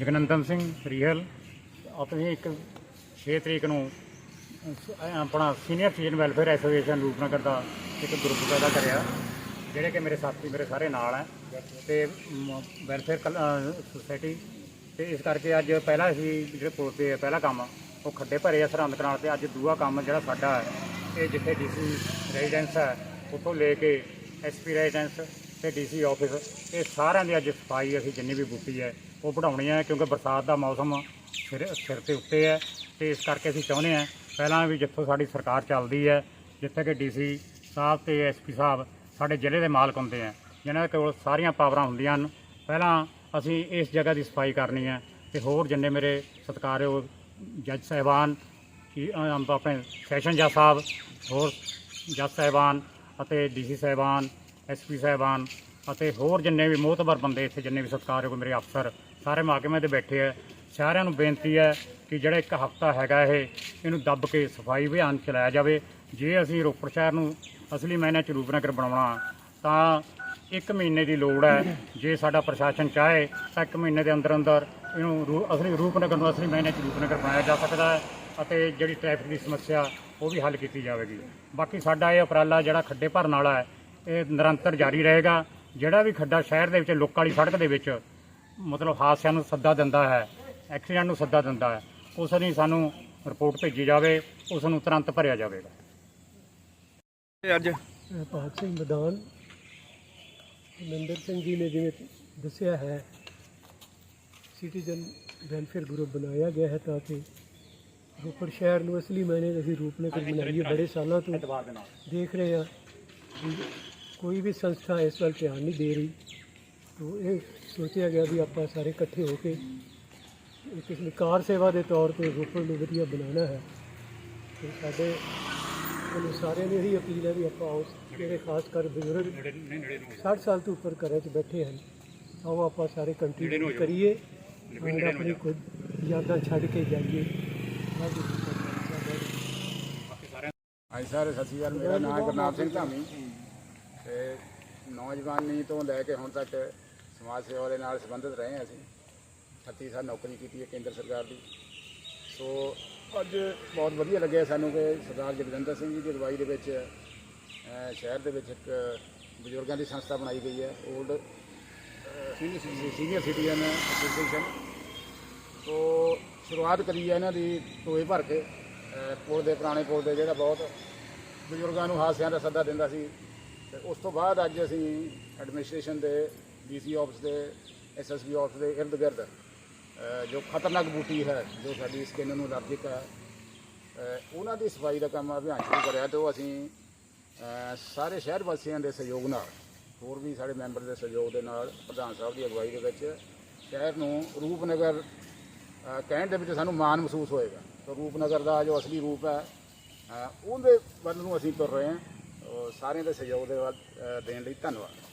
ਜਗਨੰਦਨ ਸਿੰਘ ਰੀਹਲ, ਆਪਣੀ ਇੱਕ 6 ਤਰੀਕ ਨੂੰ ਆਪਣਾ senior citizen welfare association Rupnagar ਦਾ ਇੱਕ ਗਰੁੱਪ ਪੈਦਾ ਕਰਿਆ, ਜਿਹੜੇ ਕਿ ਮੇਰੇ ਸਾਥੀ, ਮੇਰੇ ਸਾਰੇ ਨਾਲ ਹੈ ਤੇ ਵੈਲਫੇਅਰ ਸੁਸਾਇਟੀ ਤੇ ਇਸ ਕਰਕੇ ਅੱਜ ਪਹਿਲਾ ਅਸੀਂ ਜਿਹੜੇ ਪੁਲ ਤੇ ਪਹਿਲਾ ਕੰਮ ਉਹ ਖੱਡੇ ਭਰੇ ਆ ਸਰਹੰਦ ਕਨਾਲ ਤੇ, ਅੱਜ ਦੂਆ ਕੰਮ ਜਿਹੜਾ ਸਾਡਾ ਹੈ, ਇਹ ਜਿੱਥੇ ਡੀਸੀ ਰੈਜ਼ੀਡੈਂਸ ਹੈ, ਉੱਥੋਂ ਲੈ ਕੇ ਐਸਪੀ ਰੈਜ਼ੀਡੈਂਸ ਤੇ ਡੀਸੀ ਆਫਿਸ ਇਹ ਸਾਰਿਆਂ ਦੀ ਅੱਜ ਸਫ਼ਾਈ ਅਸੀਂ ਜਿੰਨੀ ਵੀ ਬੂਟੀ ਹੈ ਉਹ ਵਧਾਉਣੀ ਹੈ ਕਿਉਂਕਿ ਬਰਸਾਤ ਦਾ ਮੌਸਮ ਸਿਰ ਸਿਰ ਤੇ ਉੱਤੇ ਹੈ ਤੇ ਇਸ ਕਰਕੇ ਅਸੀਂ ਚਾਹੁੰਦੇ ਹਾਂ ਪਹਿਲਾਂ ਵੀ ਜਿੱਥੋਂ ਸਾਡੀ ਸਰਕਾਰ ਚੱਲਦੀ ਹੈ, ਜਿੱਥੇ ਕਿ ਡੀਸੀ ਸਾਹਿਬ ਤੇ ਐਸਪੀ ਸਾਹਿਬ ਸਾਡੇ ਜ਼ਿਲ੍ਹੇ ਦੇ ਮਾਲਕ ਹੁੰਦੇ ਆ, ਜਿਨ੍ਹਾਂ ਕੋਲ ਸਾਰੀਆਂ ਪਾਵਰਾਂ ਹੁੰਦੀਆਂ ਹਨ। ਪਹਿਲਾਂ ਅਸੀਂ ਇਸ ਜਗ੍ਹਾ ਦੀ ਸਫ਼ਾਈ ਕਰਨੀ ਹੈ ਤੇ ਹੋਰ ਜਿੰਨੇ ਮੇਰੇ ਸਤਿਕਾਰਯੋਗ ਜੱਜ ਸਾਹਿਬਾਨ, ਕੀ ਆਪਣੇ ਸੈਸ਼ਨ ਜੱਜ ਸਾਹਿਬ, ਹੋਰ ਜੱਜ ਸਾਹਿਬਾਨ ਅਤੇ ਡੀਸੀ ਸਾਹਿਬਾਨ, ਐਸਪੀ ਸਾਹਿਬਾਨ ਅਤੇ ਹੋਰ ਜਿੰਨੇ ਵੀ ਮੋਹਤਬਰ ਬੰਦੇ ਇੱਥੇ, ਜਿੰਨੇ ਵੀ ਸਤਿਕਾਰਯੋਗ ਮੇਰੇ ਅਫਸਰ, ਸਾਰੇ ਮਹਾਕਮੇ 'ਤੇ ਬੈਠੇ ਆ, ਸਾਰਿਆਂ ਨੂੰ ਬੇਨਤੀ ਹੈ ਕਿ ਜਿਹੜਾ ਇੱਕ ਹਫਤਾ ਹੈਗਾ ਇਹ, ਇਹਨੂੰ ਦੱਬ ਕੇ ਸਫ਼ਾਈ ਅਭਿਆਨ ਚਲਾਇਆ ਜਾਵੇ। ਜੇ ਅਸੀਂ ਰੋਪੜ ਸ਼ਹਿਰ ਨੂੰ ਅਸਲੀ ਮਾਇਨੇ ਚ ਰੂਪਨਗਰ ਬਣਾਉਣਾ, ਤਾਂ ਇੱਕ ਮਹੀਨੇ ਦੀ ਲੋੜ ਹੈ। ਜੇ ਸਾਡਾ ਪ੍ਰਸ਼ਾਸਨ ਚਾਹੇ, ਤਾਂ ਇੱਕ ਮਹੀਨੇ ਦੇ ਅੰਦਰ ਅੰਦਰ ਇਹਨੂੰ ਰੂ- ਅਸਲੀ ਰੂਪਨਗਰ ਨੂੰ ਅਸਲੀ ਮਾਇਨੇ ਚ ਰੂਪਨਗਰ ਬਣਾਇਆ ਜਾ ਸਕਦਾ ਹੈ ਅਤੇ ਜਿਹੜੀ ਟ੍ਰੈਫਿਕ ਦੀ ਸਮੱਸਿਆ, ਉਹ ਵੀ ਹੱਲ ਕੀਤੀ ਜਾਵੇਗੀ। ਬਾਕੀ ਸਾਡਾ ਇਹ ਉਪਰਾਲਾ ਜਿਹੜਾ ਖੱਡੇ ਭਰਨ ਵਾਲਾ ਹੈ, ਇਹ ਨਿਰੰਤਰ ਜਾਰੀ ਰਹੇਗਾ। ਜਿਹੜਾ ਵੀ ਖੱਡਾ ਸ਼ਹਿਰ ਦੇ ਵਿੱਚ ਲੋਕਾਂ ਵਾਲੀ ਸੜਕ ਦੇ ਵਿੱਚ ਮਤਲਬ ਹਾਦਸਿਆਂ ਨੂੰ ਸੱਦਾ ਦਿੰਦਾ ਹੈ ਐਕਸੀਡੈਂਟ ਨੂੰ ਸੱਦਾ ਦਿੰਦਾ ਹੈ ਉਸ ਲਈ ਸਾਨੂੰ ਰਿਪੋਰਟ ਭੇਜੀ ਜਾਵੇ ਉਸ ਨੂੰ ਤੁਰੰਤ ਭਰਿਆ ਜਾਵੇਗਾ। ਅੱਜ? ਭਾਗ ਸਿੰਘ ਮੈਦਾਨ ਮਨਿੰਦਰ ਸਿੰਘ ਜੀ ਨੇ ਜਿਵੇਂ ਦੱਸਿਆ ਹੈ ਸਿਟੀਜ਼ਨ ਵੈਲਫੇਅਰ ਗਰੁੱਪ ਬਣਾਇਆ ਗਿਆ ਹੈ ਤਾਂ ਕਿ ਰੋਪੜ ਸ਼ਹਿਰ ਨੂੰ ਅਸਲੀ ਮਾਇਨੇ ਵਿੱਚ ਅਸੀਂ ਰੂਪਨਗਰ ਬਣਾਈਏ ਬੜੇ ਸਾਲਾਂ ਤੋਂ ਦੇ ਦੇਖ ਰਹੇ ਹਾਂ ਵੀ ਕੋਈ ਵੀ ਸੰਸਥਾ ਇਸ ਵੱਲ ਧਿਆਨ ਨਹੀਂ ਦੇ ਰਹੀ। ਤੋ ਇਹ ਸੋਚਿਆ ਗਿਆ ਵੀ ਆਪਾਂ ਸਾਰੇ ਇਕੱਠੇ ਹੋ ਕੇ ਇੱਕ ਕਿਸਮ ਕਾਰ ਸੇਵਾ ਦੇ ਤੌਰ ਤੇ ਰੋਪੜ ਨੂੰ ਵਧੀਆ ਬਣਾਉਣਾ ਹੈ। ਤੇ ਸਾਡੇ ਵੱਲੋਂ ਸਾਰਿਆਂ ਨੂੰ ਇਹੀ ਅਪੀਲ ਹੈ ਵੀ ਆਪਾਂ ਉਸ ਜਿਹੜੇ ਖਾਸ ਕਰ ਬਜ਼ੁਰਗ ਨੇੜੇ 60 ਸਾਲ ਤੋਂ ਉੱਪਰ ਘਰਾਂ 'ਚ ਬੈਠੇ ਹਨ, ਆਓ ਆਪਾਂ ਸਾਰੇ ਕੰਟਰੀਬਿਊਟ ਕਰੀਏ ਔਰ ਆਪਣੀ ਕੁਝ ਯਾਦਾਂ ਛੱਡ ਕੇ ਜਾਈਏ। ਵਾਹਿਗੁਰੂ ਜੀ ਸਰ ਸਤਿ ਸ਼੍ਰੀ ਅਕਾਲ, ਮੇਰਾ ਨਾਮ ਹੈ ਗੁਰਨਾਮ ਸਿੰਘ ਧਾਮੀ। ਤੇ ਨੌਜਵਾਨੀ ਤੋਂ ਲੈ ਕੇ ਹੁਣ ਤੱਕ ਸਮਾਜ ਸੇਵਾ ਦੇ ਨਾਲ ਸੰਬੰਧਿਤ ਰਹੇ ਹਾਂ ਅਸੀਂ। 36 ਸਾਲ ਨੌਕਰੀ ਕੀਤੀ ਹੈ ਕੇਂਦਰ ਸਰਕਾਰ ਦੀ। ਸੋ ਅੱਜ ਬਹੁਤ ਵਧੀਆ ਲੱਗਿਆ ਸਾਨੂੰ ਕਿ ਸਰਦਾਰ ਜਗਵਿੰਦਰ ਸਿੰਘ ਜੀ ਦੀ ਅਗਵਾਈ ਦੇ ਵਿੱਚ ਸ਼ਹਿਰ ਦੇ ਵਿੱਚ ਇੱਕ ਬਜ਼ੁਰਗਾਂ ਦੀ ਸੰਸਥਾ ਬਣਾਈ ਗਈ ਹੈ old senior citizen association so ਸ਼ੁਰੂਆਤ ਕਰੀ ਹੈ ਇਹਨਾਂ ਦੀ ਟੋਏ ਭਰ ਕੇ ਪੁਲ ਦੇ ਪੁਰਾਣੇ ਪੁਲ ਦੇ ਜਿਹੜਾ ਬਹੁਤ ਬਜ਼ੁਰਗਾਂ ਨੂੰ ਹਾਸਿਆਂ ਦਾ ਸੱਦਾ ਦਿੰਦਾ ਸੀ। ਤੇ ਉਸ ਤੋਂ ਬਾਅਦ ਅੱਜ ਅਸੀਂ ਐਡਮਿਨਿਸਟ੍ਰੇਸ਼ਨ ਦੇ ਡੀਸੀ ਆਫਿਸ ਦੇ ਐਸਐਸਬੀ ਆਫਿਸ ਦੇ ਇਰਦ ਗਿਰਦ ਜੋ ਖਤਰਨਾਕ ਬੂਟੀ ਹੈ, ਜੋ ਸਾਡੀ ਸਕਿਨ ਨੂੰ ਅਲਰਜਿਕ ਹੈ ਉਹਨਾਂ ਦੀ ਸਫ਼ਾਈ ਦਾ ਕੰਮ ਅਭਿਆਨ ਸ਼ੁਰੂ ਕਰਿਆ ਤੇ ਉਹ ਅਸੀਂ ਸਾਰੇ ਸ਼ਹਿਰ ਵਾਸੀਆਂ ਦੇ ਸਹਿਯੋਗ ਨਾਲ, ਹੋਰ ਵੀ ਸਾਡੇ ਮੈਂਬਰ ਦੇ ਸਹਿਯੋਗ ਦੇ ਨਾਲ ਪ੍ਰਧਾਨ ਸਾਹਿਬ ਦੀ ਅਗਵਾਈ ਦੇ ਵਿੱਚ ਸ਼ਹਿਰ ਨੂੰ ਰੂਪਨਗਰ ਕਹਿਣ ਦੇ ਵਿੱਚ ਸਾਨੂੰ ਮਾਣ ਮਹਿਸੂਸ ਹੋਏਗਾ। ਤਾਂ ਰੂਪਨਗਰ ਦਾ ਜੋ ਅਸਲੀ ਰੂਪ ਹੈ ਉਹਦੇ ਵੱਲ ਨੂੰ ਅਸੀਂ ਤੁਰ ਰਹੇ ਹਾਂ। ਸਾਰਿਆਂ ਦੇ ਸਹਿਯੋਗ ਦੇ ਵੱਲ ਅਹ ਦੇਣ ਲਈ ਧੰਨਵਾਦ।